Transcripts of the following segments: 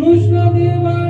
কৃষ্ণ দেবা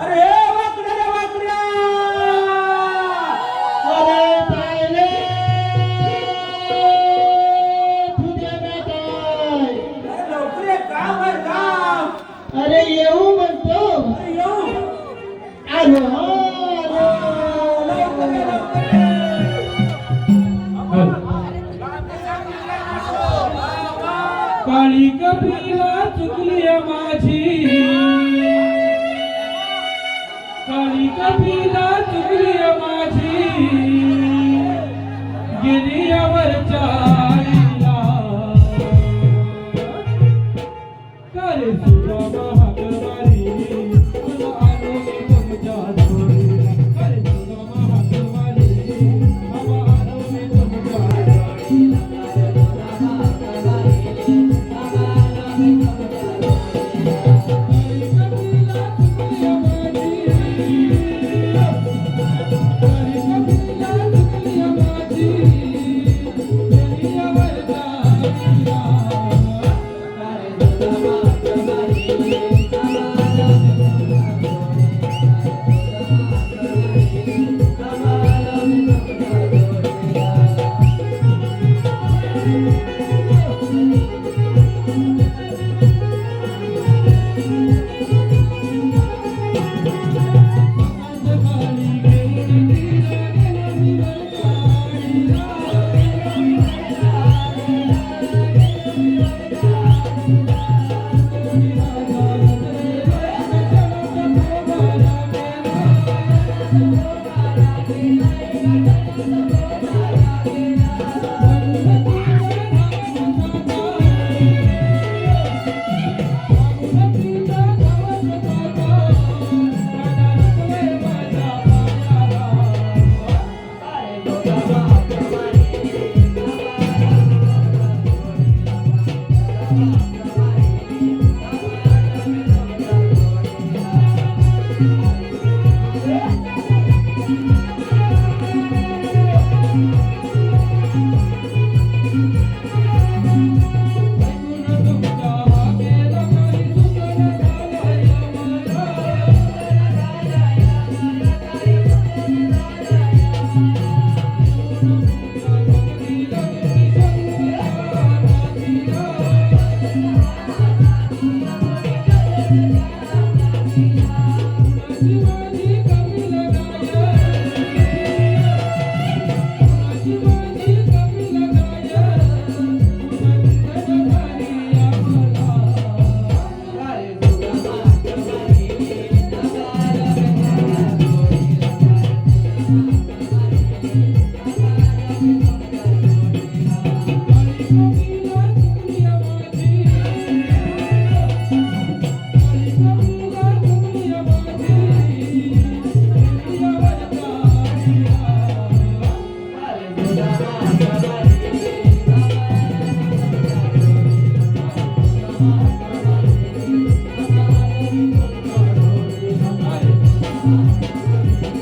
अरे वाकड्या वाकड्या! अरे पाहिले! लवकर काम आहे काम! अरे येऊ म्हणतो. येऊ! आलो. काळी कपिला चुकली माझी. काळी कपिला चुकली माझी। गिरियावरच्या तू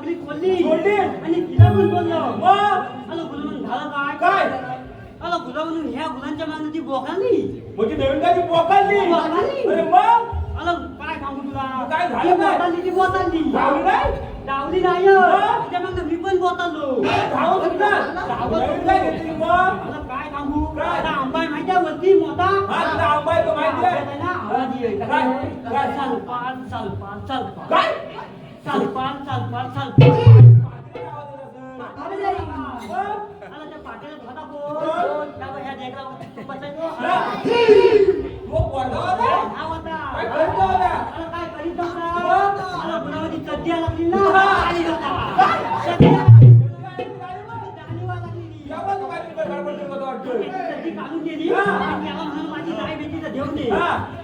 सगळी खोलली खोलली? आणि तिला पण बोललो मग? आला गुन्हा म्हणून झालं काय काय? आला गुन्हा म्हणून ह्या गुन्ह्यांच्या मागणी ती बोकाली म्हणजे नवीन गाडी पोकाळली पोकाळली. अरे मग आला काय सांगू तुला काय झालं ती काय? बोटाली ती बोटाली धावली नाही? डावली नाही मग? त्याच्या मग मी पण बोतालो धावत होती? नवीन काय घेतली मग? मला काय सांगू काय? आंबा माहिती आहे वरती मोठा हा, आंबा आहे तो माहिती आहे? ना, आवाज येईल. काय? काय? काय? मग? त्या त्या. तो पोरगा होता? हा होता. काय चालपान चालपान चालपान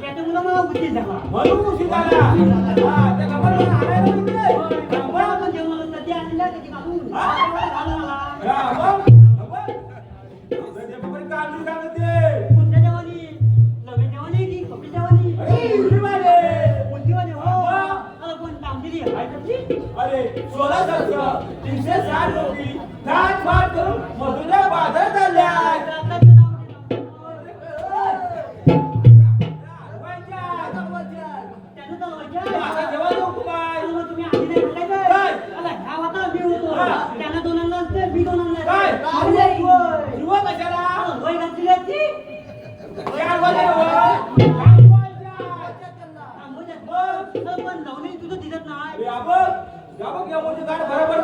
त्याच्यामुळे मला उशीर झाला म्हणून उशीर झाला लहान मुली घाट भाट करून मधुरा बाधा झाल्या तुझं दिसत नाही बघ या मोठी गाठ बरोबर